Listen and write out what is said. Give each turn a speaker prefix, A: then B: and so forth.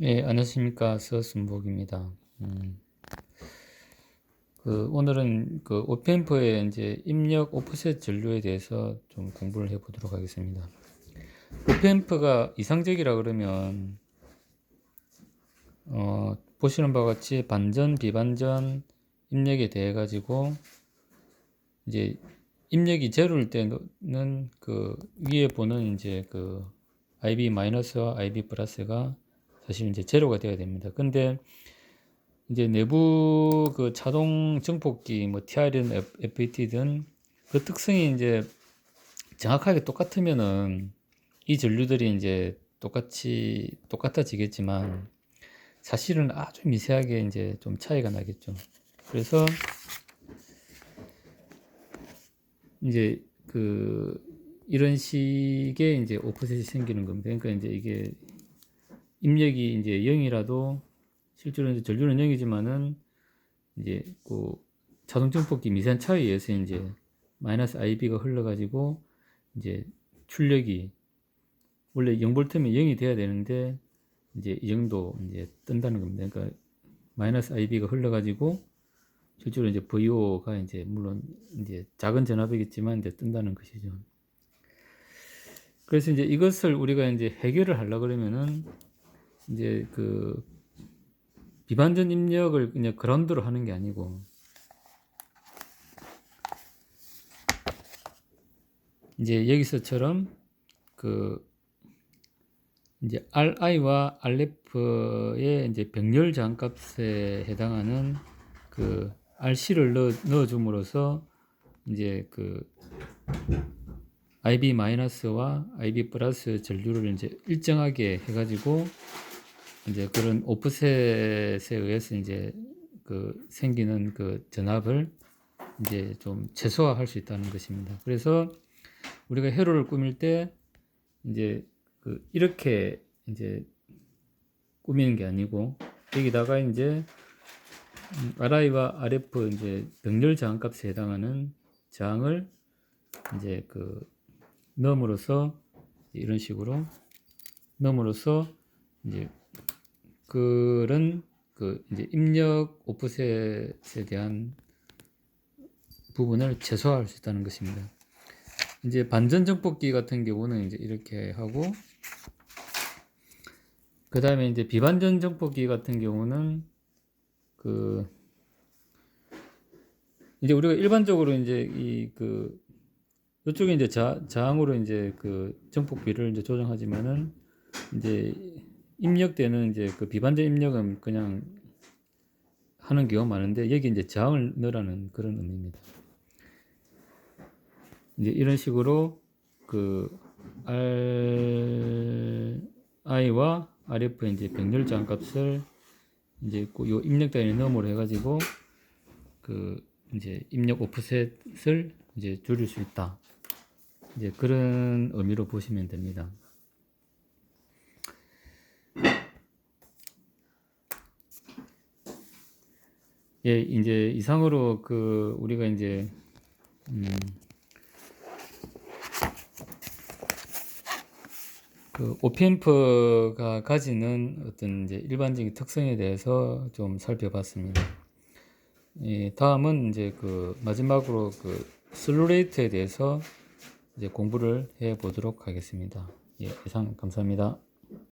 A: 예, 안녕하십니까. 서순복입니다. 음, 그, 오늘은 그 오펜프의 이제 입력 오프셋 전류에 대해서 좀 공부를 해 보도록 하겠습니다. 오펜프가 이상적이라 그러면, 어, 보시는 바와 같이 반전, 비반전 입력에 대해 가지고, 이제 입력이 제로일 때는 그 위에 보는 이제 그 IB-와 IB 플러스가 사실 이제 제로가 되어야 됩니다. 근데 이제 내부 그 자동 증폭기 뭐 TR이든 FAT든 그 특성이 이제 정확하게 똑같으면은 이 전류들이 이제 똑같이 똑같아지겠지만 사실은 아주 미세하게 이제 좀 차이가 나겠죠. 그래서 이제 그 이런 식의 이제 오프셋이 생기는 겁니다. 그러니까 이제 이게 입력이 이제 0이라도 실제로 이제 전류는 0이지만은 이제 그 자동 증폭기 미세한 차이에 의해서 이제 마이너스 IB가 흘러가지고 이제 출력이 원래 0볼트면 0이 돼야 되는데 이제 이 정도 이제 뜬다는 겁니다. 그러니까 마이너스 IB가 흘러가지고 실제로 이제 VO가 이제 물론 이제 작은 전압이겠지만 이제 뜬다는 것이죠. 그래서 이제 이것을 우리가 이제 해결을 하려 그러면은 이제 그 비반전 입력을 그냥 그라운드로 하는 게 아니고. 이제 여기서처럼 그 이제 RI와 RF의 이제 병렬 장값에 해당하는 그 RC를 넣어, 넣어줌으로써 이제 그 IB-와 IB 플러스 전류를 이제 일정하게 해가지고 이제 그런 오프셋에 의해서 이제 그 생기는 그 전압을 이제 좀 최소화할 수 있다는 것입니다. 그래서 우리가 회로를 꾸밀 때 이제 그 이렇게 이제 꾸미는 게 아니고 여기다가 이제 RI와 RF 이제 병렬 저항값에 해당하는 저항을 이제 그 넣음으로써 이런 식으로 넣음으로써 이제 그런 그 이제 입력 오프셋에 대한 부분을 최소화할 수 있다는 것입니다. 이제 반전 정폭기 같은 경우는 이제 이렇게 하고 그 다음에 이제 비반전 정폭기 같은 경우는 그 이제 우리가 일반적으로 이제 이 그 이쪽에 이제 자, 저항으로 이제 그 정폭비를 이제 조정하지만은 이제 입력되는 이제 그 비반전 입력은 그냥 하는 경우가 많은데 여기 이제 저항을 넣으라는 그런 의미입니다. 이제 이런 식으로 그 RI와 RF 이제 병렬 저항 값을 이제 요 입력 단위 너머로 해가지고 그 이제 입력 오프셋을 이제 줄일 수 있다. 이제 그런 의미로 보시면 됩니다. 예, 이제 이상으로 그 우리가 이제 음, 그 OPM프가 가지는 어떤 이제 일반적인 특성에 대해서 좀 살펴봤습니다. 예, 다음은 이제 그 마지막으로 그 슬루레이트에 대해서 이제 공부를 해 보도록 하겠습니다. 예, 이상 감사합니다.